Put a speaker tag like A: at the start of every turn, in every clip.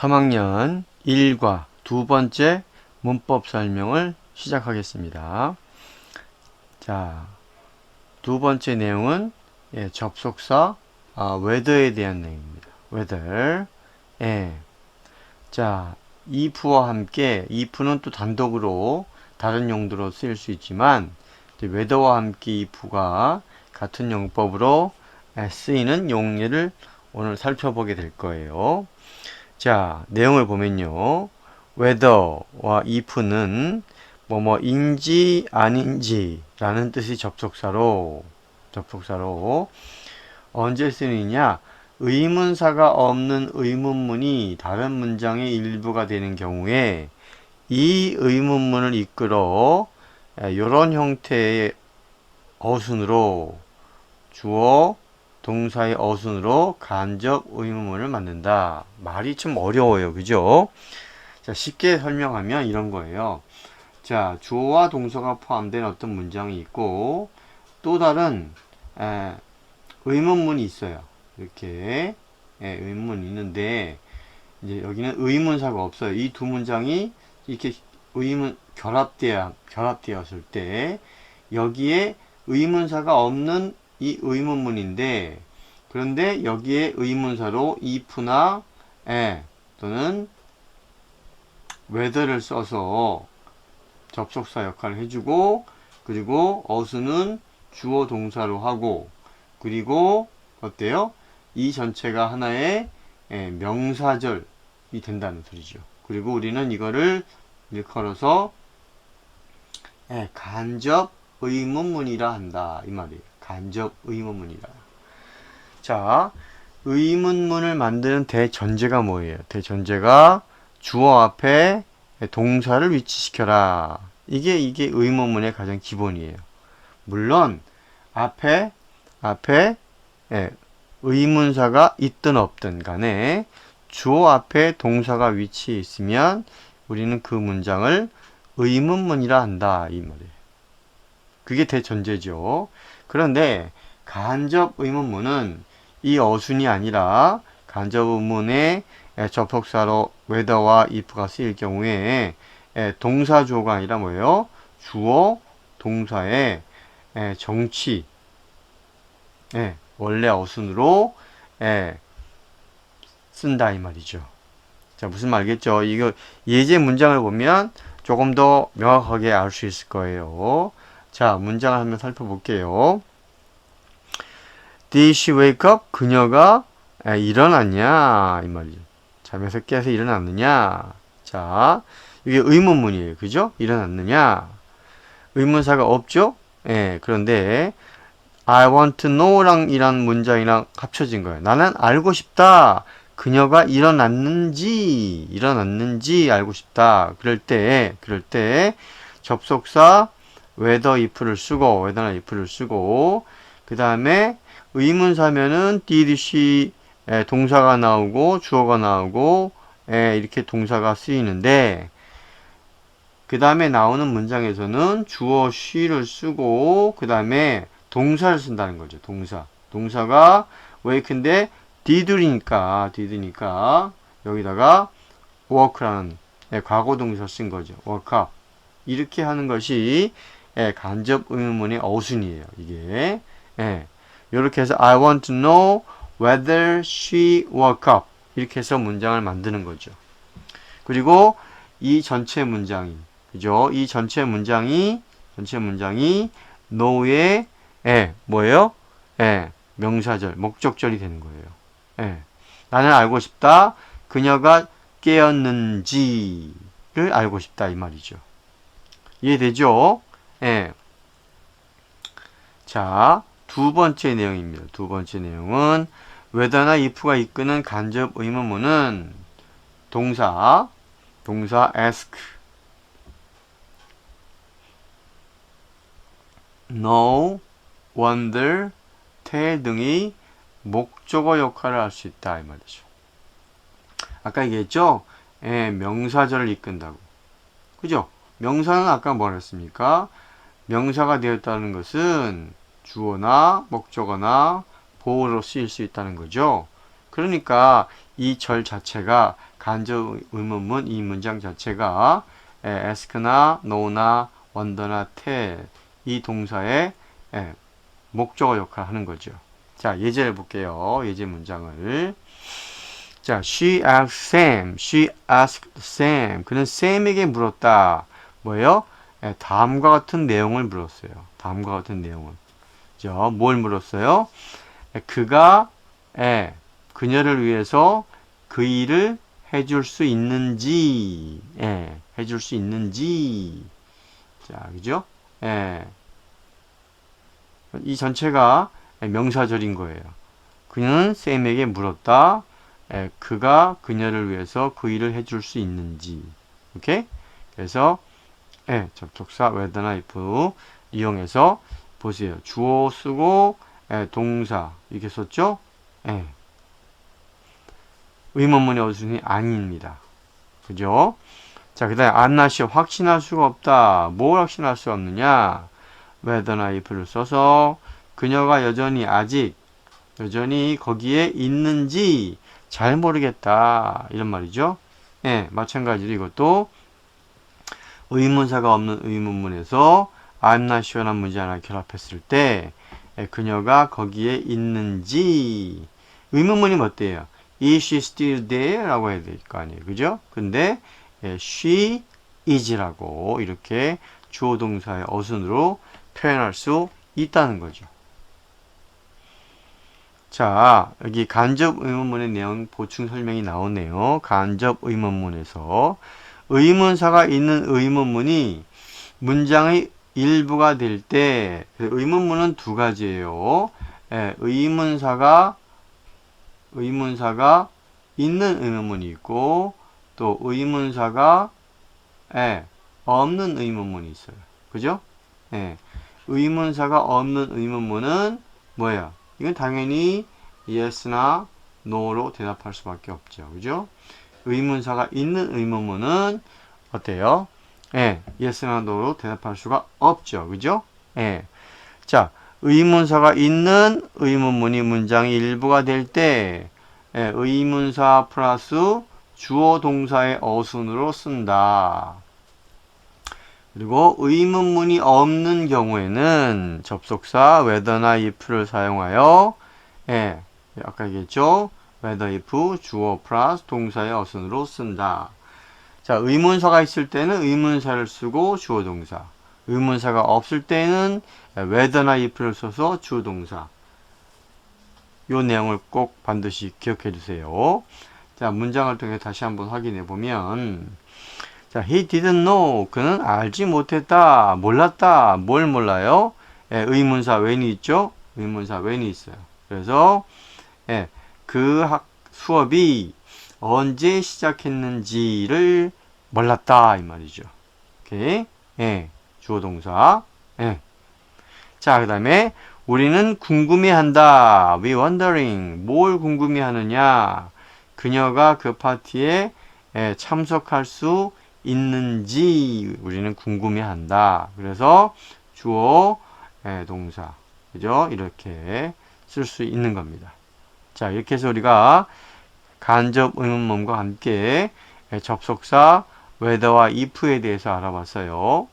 A: 3학년 1과 두 번째 문법 설명을 시작하겠습니다. 자, 두 번째 내용은 예, 접속사 아, weather에 대한 내용입니다. weather. 예. 자, if와 함께 if는 또 단독으로 다른 용도로 쓰일 수 있지만 weather와 함께 if가 같은 용법으로 예, 쓰이는 용례를 오늘 살펴보게 될 거예요. 자, 내용을 보면요. whether와 if는 뭐뭐인지 아닌지 라는 뜻의 접속사로 접속사로 언제 쓰느냐 의문사가 없는 의문문이 다른 문장의 일부가 되는 경우에 이 의문문을 이끌어 이런 형태의 어순으로 주어 동사의 어순으로 간접 의문문을 만든다. 말이 좀 어려워요. 그죠? 자, 쉽게 설명하면 이런 거예요. 자, 주어와 동사가 포함된 어떤 문장이 있고 또 다른 에, 의문문이 있어요. 이렇게 예, 의문문이 있는데 이제 여기는 의문사가 없어요. 이 두 문장이 이렇게 의문 결합되어 결합되었을 때 여기에 의문사가 없는 이 의문문인데 그런데 여기에 의문사로 if나 에 또는 whether를 써서 접속사 역할을 해주고 그리고 어수는 주어 동사로 하고 그리고 어때요? 이 전체가 하나의 예, 명사절이 된다는 소리죠. 그리고 우리는 이거를 일컬어서 예, 간접 의문문이라 한다 이 말이에요. 간접 의문문이라. 자, 의문문을 만드는 대전제가 뭐예요? 대전제가 주어 앞에 동사를 위치시켜라. 이게 이게 의문문의 가장 기본이에요. 물론 앞에 앞에 예, 의문사가 있든 없든 간에 주어 앞에 동사가 위치해 있으면 우리는 그 문장을 의문문이라 한다 이 말이에요. 그게 대전제죠. 그런데 간접 의문문은 이 어순이 아니라 간접 의문의 접속사로 whether와 if가 쓰일 경우에 동사 주어가 아니라 뭐예요? 주어 동사의 정치 원래 어순으로 쓴다 이 말이죠. 자 무슨 말겠죠? 이거 예제 문장을 보면 조금 더 명확하게 알 수 있을 거예요. 자 문장을 한번 살펴볼게요. Did she wake up? 그녀가 일어났냐 이 말이죠. 잠에서 깨서 일어났느냐. 자 이게 의문문이에요. 그죠? 일어났느냐. 의문사가 없죠? 예, 그런데 I want to know랑 이란 문장이랑 합쳐진 거예요. 나는 알고 싶다. 그녀가 일어났는지, 일어났는지 알고 싶다. 그럴 때, 그럴 때, 접속사, whether if를 쓰고, whether나 if를 쓰고, 그 다음에 의문사면은 에, 동사가 나오고, 주어가 나오고, 에, 이렇게 동사가 쓰이는데, 그 다음에 나오는 문장에서는 주어 she를 쓰고, 그 다음에 동사를 쓴다는 거죠. 동사. 동사가 wake인데 did니까 did니까 여기다가 work라는 예, 과거 동사 쓴 거죠. work up. 이렇게 하는 것이 예, 간접 의문문의 어순이에요. 이게 예, 이렇게 해서 I want to know whether she woke up 이렇게 해서 문장을 만드는 거죠. 그리고 이 전체 문장이 그죠? 이 전체 문장이 전체 문장이 know의 예, 뭐예요? 예, 명사절, 목적절이 되는 거예요. 예, 나는 알고 싶다. 그녀가 깨었는지를 알고 싶다 이 말이죠. 이해되죠? 예. 자, 두 번째 내용입니다. 두 번째 내용은 whether나 if가 이끄는 간접 의문문은 동사, 동사 ask, know, wonder, tell 등이 목적어 역할을 할 수 있다 이 말이죠. 아까 얘기했죠? 예, 명사절을 이끈다고. 그죠? 명사는 아까 뭐라 했습니까? 명사가 되었다는 것은 주어나 목적어나 보호로 쓰일 수 있다는 거죠. 그러니까 이 절 자체가 간접 의문문 이 문장 자체가 에, ask나 no나 wonder나 tell 이 동사의 에, 목적어 역할을 하는 거죠. 자, 예제를 볼게요. 예제 문장을. 자, she asked Sam. She asked Sam. 그는 샘에게 물었다. 뭐예요? 예, 다음과 같은 내용을 물었어요. 다음과 같은 내용을. 죠. 뭘 물었어요? 예, 그가 예, 그녀를 위해서 그 일을 해줄 수 있는지, 예, 해줄 수 있는지. 자, 그죠? 예. 이 전체가 명사절인 거예요. 그는 샘에게 물었다. 예, 그가 그녀를 위해서 그 일을 해줄 수 있는지. 오케이? 그래서 예, 접속사 whether나 if 이용해서 보세요. 주어 쓰고 예, 동사 이렇게 썼죠? 예. 의문문의 어순이 아닙니다. 그죠? 자, 그 다음에 sure. 확신할 수가 없다. 뭘 확신할 수 없느냐? whether나 if를 써서 그녀가 여전히 아직 여전히 거기에 있는지 잘 모르겠다. 이런 말이죠. 예, 마찬가지로 이것도 의문사가 없는 의문문에서 I'm not sure란 문제 하나 결합했을 때 예, 그녀가 거기에 있는지 의문문이 어때요? Is she still there? 라고 해야 될 거 아니에요. 그죠? 근데 예, she is라고 이렇게 주어 동사의 어순으로 표현할 수 있다는 거죠. 자, 여기 간접 의문문의 내용 보충 설명이 나오네요. 간접 의문문에서 의문사가 있는 의문문이 문장의 일부가 될 때 의문문은 두 가지예요. 예, 의문사가 의문사가 있는 의문문이 있고 또 의문사가 예, 없는 의문문이 있어요. 그죠? 예, 의문사가 없는 의문문은 뭐예요? 이건 당연히 yes나 no로 대답할 수밖에 없죠. 그죠? 의문사가 있는 의문문은 어때요? 예, yes나 no로 대답할 수가 없죠. 그죠? 예. 자, 의문사가 있는 의문문이 문장의 일부가 될 때, 예, 의문사 플러스 주어 동사의 어순으로 쓴다. 그리고 의문문이 없는 경우에는 접속사 whether나 if를 사용하여 예, 아까 얘기했죠. whether if 주어 플러스 동사의 어순으로 쓴다. 자, 의문사가 있을 때는 의문사를 쓰고 주어 동사. 의문사가 없을 때는 whether나 if를 써서 주어 동사. 요 내용을 꼭 반드시 기억해 주세요. 자, 문장을 통해 다시 한번 확인해 보면 자, he didn't know. 그는 알지 못했다. 몰랐다. 뭘 몰라요? 예, 의문사 when이 있죠? 의문사 when이 있어요. 그래서 예, 그 학, 수업이 언제 시작했는지를 몰랐다 이 말이죠. 오케이? 예, 주어 동사. 예. 자, 그다음에 우리는 궁금해한다. We wondering. 뭘 궁금해하느냐? 그녀가 그 파티에 예, 참석할 수 있는지 우리는 궁금해한다. 그래서 주어 예, 동사 그죠? 이렇게 쓸 수 있는 겁니다. 자 이렇게 해서 우리가 간접 의문문과 함께 예, 접속사 whether와 if에 대해서 알아봤어요.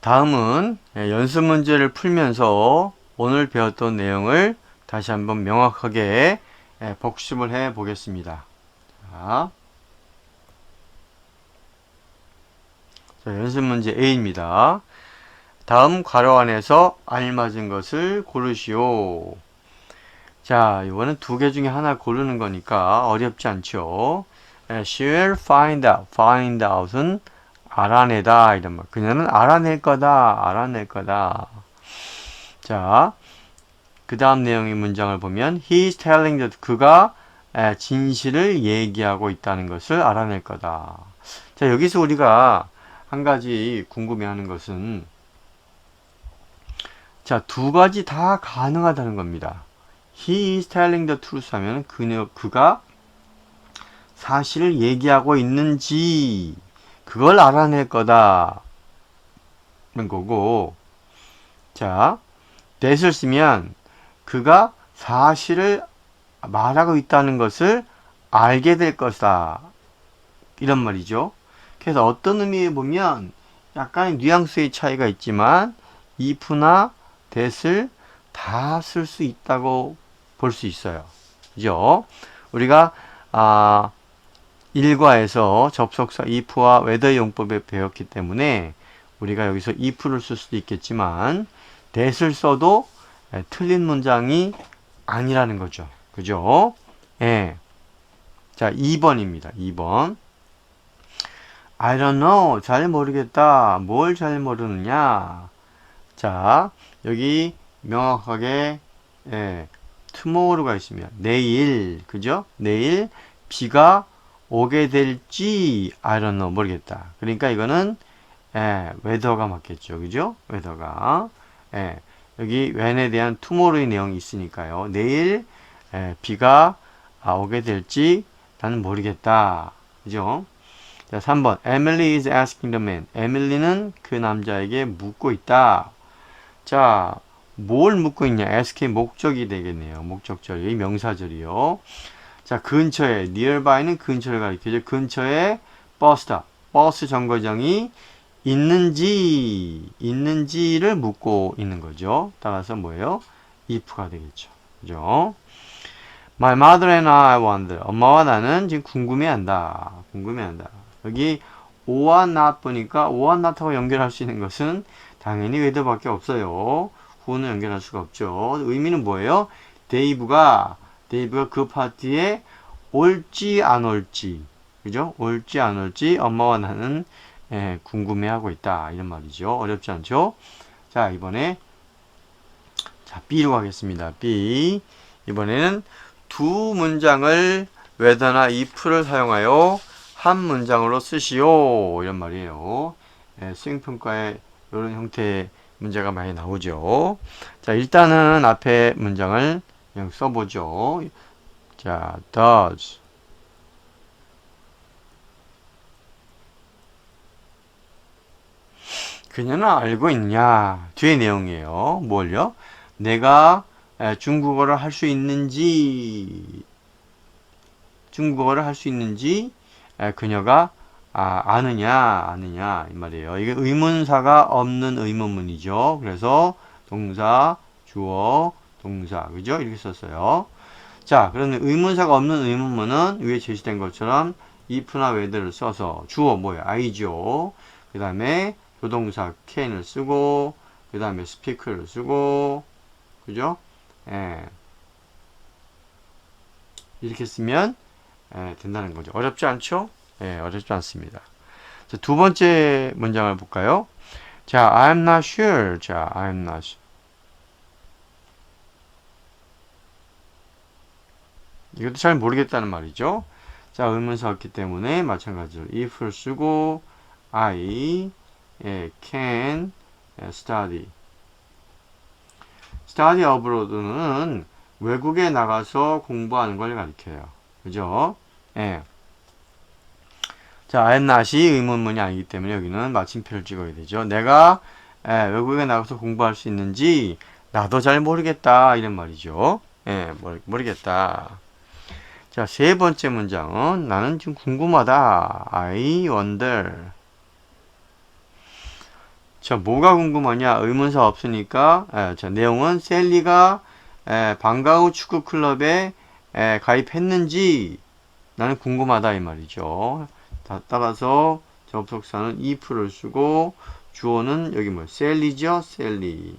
A: 다음은 예, 연습 문제를 풀면서 오늘 배웠던 내용을 다시 한번 명확하게 예, 복습을 해 보겠습니다. 자. 자, 연습 문제 A입니다. 다음 괄호 안에서 알맞은 것을 고르시오. 자, 이거는 두 개 중에 하나 고르는 거니까 어렵지 않죠. She will find out. find out은 알아내다 이런 말. 그녀는 알아낼 거다. 알아낼 거다. 자, 그 다음 내용의 문장을 보면 He is telling the 그가 진실을 얘기하고 있다는 것을 알아낼 거다. 자, 여기서 우리가 한 가지 궁금해하는 것은 자, 두 가지 다 가능하다는 겁니다. He is telling the truth 하면 그녀, 그가 사실을 얘기하고 있는지 그걸 알아낼 거다. 는 거고 자, that을 쓰면 그가 사실을 말하고 있다는 것을 알게 될 것이다. 이런 말이죠. 그래서 어떤 의미에 보면 약간의 뉘앙스의 차이가 있지만 if나 that을 다 쓸 수 있다고 볼 수 있어요. 그죠? 우리가 아 일과에서 접속사 if와 whether 용법에 배웠기 때문에 우리가 여기서 if를 쓸 수도 있겠지만 that을 써도 에, 틀린 문장이 아니라는 거죠. 그죠? 예. 자, 2번입니다. 2번. I don't know. 잘 모르겠다. 뭘 잘 모르느냐? 자, 여기 명확하게 예, tomorrow가 있으면 내일, 그죠? 내일 비가 오게 될지 I don't know. 모르겠다. 그러니까 이거는 예, weather가 맞겠죠. 그죠? weather가. 예, 여기 when에 대한 tomorrow의 내용이 있으니까요. 내일 예, 비가 아, 오게 될지 나는 모르겠다. 그죠? 자, 3번. Emily is asking the man. 에밀리는 그 남자에게 묻고 있다. 자, 뭘 묻고 있냐? ask의 목적이 되겠네요. 목적절 이 명사절이요. 자, 근처에 nearby는 근처를 가리켜죠. 근처에 버스다. 버스 정거장이 있는지 있는지를 묻고 있는 거죠. 따라서 뭐예요? if가 되겠죠. 그죠? My mother and I wonder. 엄마와 나는 지금 궁금해한다. 궁금해한다. 여기 오와 not 보니까 오와 not하고 연결할 수 있는 것은 당연히 whether밖에 없어요. Who는 연결할 수가 없죠. 의미는 뭐예요? 데이브가 데이브가 그 파티에 올지 안 올지 그죠? 올지 안 올지 엄마와 나는 예, 궁금해하고 있다 이런 말이죠. 어렵지 않죠? 자 이번에 자 B로 가겠습니다. B 이번에는 두 문장을 whether나 if를 사용하여 한 문장으로 쓰시오 이런 말이에요. 예, 수행평가에 이런 형태의 문제가 많이 나오죠. 자 일단은 앞에 문장을 그냥 써보죠. 자 does 그녀는 알고 있냐 뒤에 내용이에요. 뭘요? 내가 에, 중국어를 할 수 있는지 중국어를 할 수 있는지 에, 그녀가 아, 아느냐 아느냐 이 말이에요. 이게 의문사가 없는 의문문이죠. 그래서 동사 주어 동사 그죠? 이렇게 썼어요. 자 그러면 의문사가 없는 의문문은 위에 제시된 것처럼 if나 whether를 써서 주어 뭐예요? I죠. 그 다음에 조동사 can을 쓰고 그 다음에 speak를 쓰고 그죠? 예. 이렇게 쓰면 예, 된다는 거죠. 어렵지 않죠? 예, 어렵지 않습니다. 자, 두 번째 문장을 볼까요? 자, I'm not sure. 자, I'm not sure. 이것도 잘 모르겠다는 말이죠. 자, 의문사였기 때문에 마찬가지로 if를 쓰고 I 예, can 예, study. study abroad는 외국에 나가서 공부하는 걸 가리켜요. 그죠? 예. 자, I'm not이 의문문이 아니기 때문에 여기는 마침표를 찍어야 되죠. 내가 예, 외국에 나가서 공부할 수 있는지 나도 잘 모르겠다 이런 말이죠. 예, 모르, 모르겠다. 자, 세 번째 문장은 나는 지금 궁금하다. I wonder. 자, 뭐가 궁금하냐? 의문사 없으니까. 에, 자, 내용은 셀리가 에, 방과후 축구 클럽에 에, 가입했는지 나는 궁금하다 이 말이죠. 다, 따라서 접속사는 if를 쓰고 주어는 여기 뭐 셀리죠, 셀리.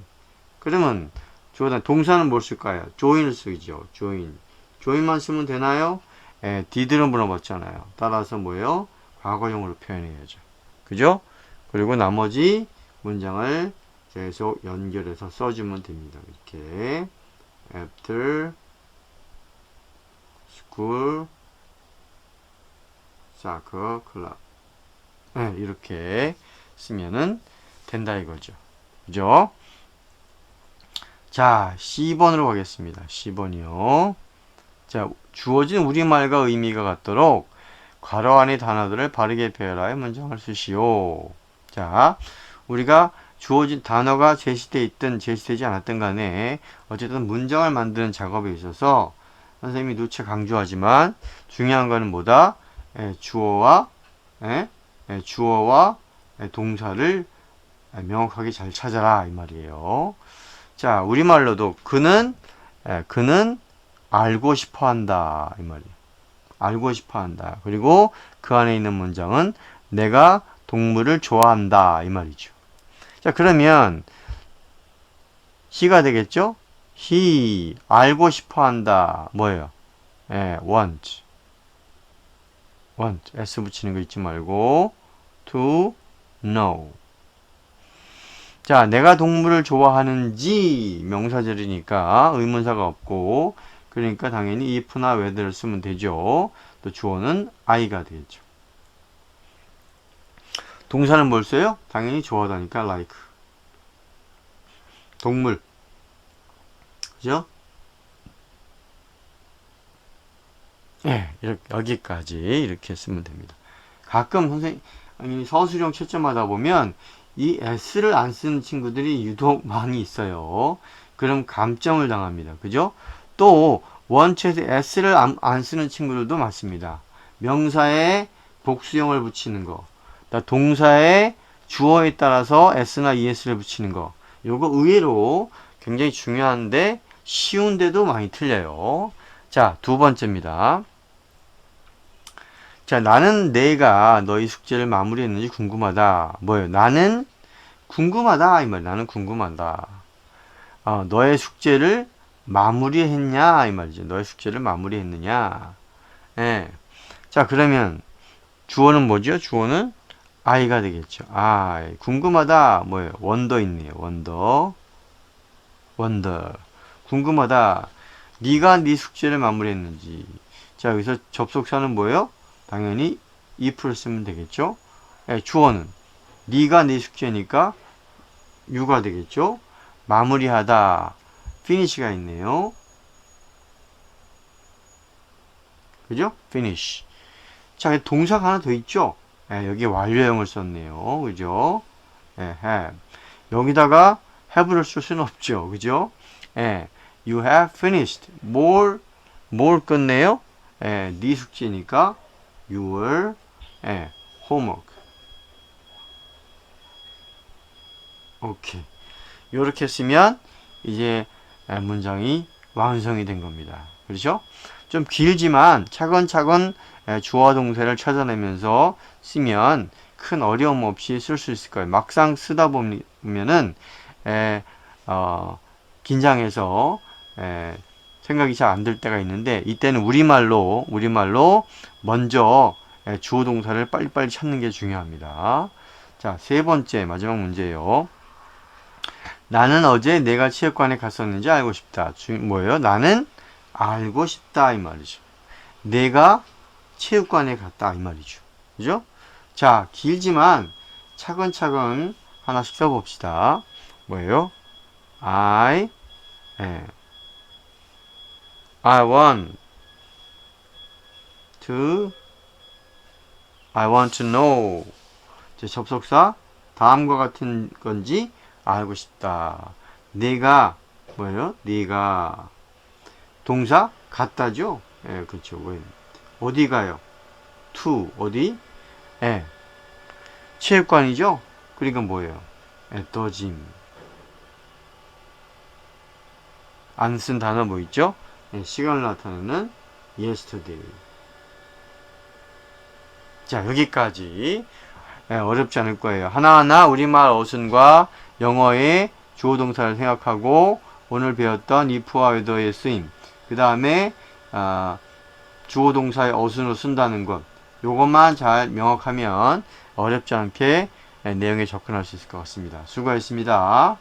A: 그러면 주어다 동사는 뭘 쓸까요? join을 쓰죠. join. join만 쓰면 되나요? 에, did를 물어봤잖아요. 따라서 뭐예요? 과거형으로 표현해야죠. 그죠? 그리고 나머지 문장을 계속 연결해서 써주면 됩니다. 이렇게 after school soccer club 네, 이렇게 쓰면은 된다 이거죠. 그죠? 자, C번으로 가겠습니다. C번이요. 자, 주어진 우리말과 의미가 같도록 괄호 안의 단어들을 바르게 배열하여 문장을 쓰시오. 자, 우리가 주어진 단어가 제시되어 있든 제시되지 않았든 간에 어쨌든 문장을 만드는 작업에 있어서 선생님이 누차 강조하지만 중요한 거는 뭐다? 예, 주어와 예, 예, 주어와 예, 동사를 예, 명확하게 잘 찾아라 이 말이에요. 자, 우리말로도 그는 예, 그는 알고 싶어 한다 이 말이에요. 알고 싶어 한다. 그리고 그 안에 있는 문장은 내가 동물을 좋아한다 이 말이죠. 자, 그러면 he가 되겠죠? he 알고 싶어 한다. 뭐예요? 예, want. Want s 붙이는 거 잊지 말고 to know. 자, 내가 동물을 좋아하는지 명사절이니까 의문사가 없고 그러니까 당연히 if나 whether를 쓰면 되죠. 또 주어는 I가 되겠죠. 동사는 뭘 써요? 당연히 좋아하다니까 like. 동물. 그죠? 예, 이렇게, 여기까지 이렇게 쓰면 됩니다. 가끔 선생님, 서술형 채점하다 보면 이 S를 안 쓰는 친구들이 유독 많이 있어요. 그럼 감점을 당합니다. 그죠? 또, 원체에서 S를 안, 안 쓰는 친구들도 많습니다. 명사에 복수형을 붙이는 거. 동사에 주어에 따라서 S나 ES를 붙이는 거. 요거 의외로 굉장히 중요한데 쉬운데도 많이 틀려요. 자, 두 번째입니다. 자, 나는 내가 너희 숙제를 마무리했는지 궁금하다. 뭐예요? 나는 궁금하다. 이 말. 나는 궁금하다. 어, 너의 숙제를 마무리했냐? 이 말이죠. 너의 숙제를 마무리했느냐? 예. 자, 그러면 주어는 뭐죠? 주어는 I가 되겠죠. 아, 궁금하다. 뭐예요? 원더 있네요. 원더. 원더. 궁금하다. 네가 네 숙제를 마무리했는지. 자, 여기서 접속사는 뭐예요? 당연히 if를 쓰면 되겠죠. 예, 주어는 네가 네 숙제니까 you가 되겠죠. 마무리하다. finish가 있네요. 그죠? finish. 자, 동사가 하나 더 있죠? 예, 여기 완료형을 썼네요. 그죠? 예, have. 여기다가 have를 쓸 수는 없죠. 그죠? 예, you have finished. 뭘, 뭘 끝내요? 예, 네 숙제니까 your 예, homework. 오케이. 이렇게 쓰면 이제 예, 문장이 완성이 된 겁니다. 그렇죠? 좀 길지만 차근차근 예, 주어 동사를 찾아내면서 쓰면 큰 어려움 없이 쓸 수 있을 거예요. 막상 쓰다 보면은 에, 어, 긴장해서 에, 생각이 잘 안 들 때가 있는데 이때는 우리말로 우리말로 먼저 에, 주어 동사를 빨리빨리 찾는 게 중요합니다. 자, 세 번째 마지막 문제예요. 나는 어제 내가 체육관에 갔었는지 알고 싶다. 주, 뭐예요? 나는 알고 싶다 이 말이죠. 내가 체육관에 갔다 이 말이죠. 그죠? 자, 길지만 차근차근 하나씩 써봅시다. 뭐예요? I, 예. I want to, I want to know. 제 접속사 다음과 같은 건지 알고 싶다. 내가 뭐예요? 네가 동사 같다죠? 예, 그렇죠. 왜? 어디 가요? to 어디? 예. 체육관이죠? 그러니까 뭐예요? the gym. 안쓴 단어 뭐 있죠? 예, 시간을 나타내는 yesterday. 자, 여기까지. 예, 어렵지 않을 거예요. 하나하나 우리말 어순과 영어의 주어 동사를 생각하고 오늘 배웠던 if와 whether의 쓰임. 그 다음에 아, 주어 동사의 어순으로 쓴다는 것. 요것만 잘 명확하면 어렵지 않게 내용에 접근할 수 있을 것 같습니다. 수고하셨습니다.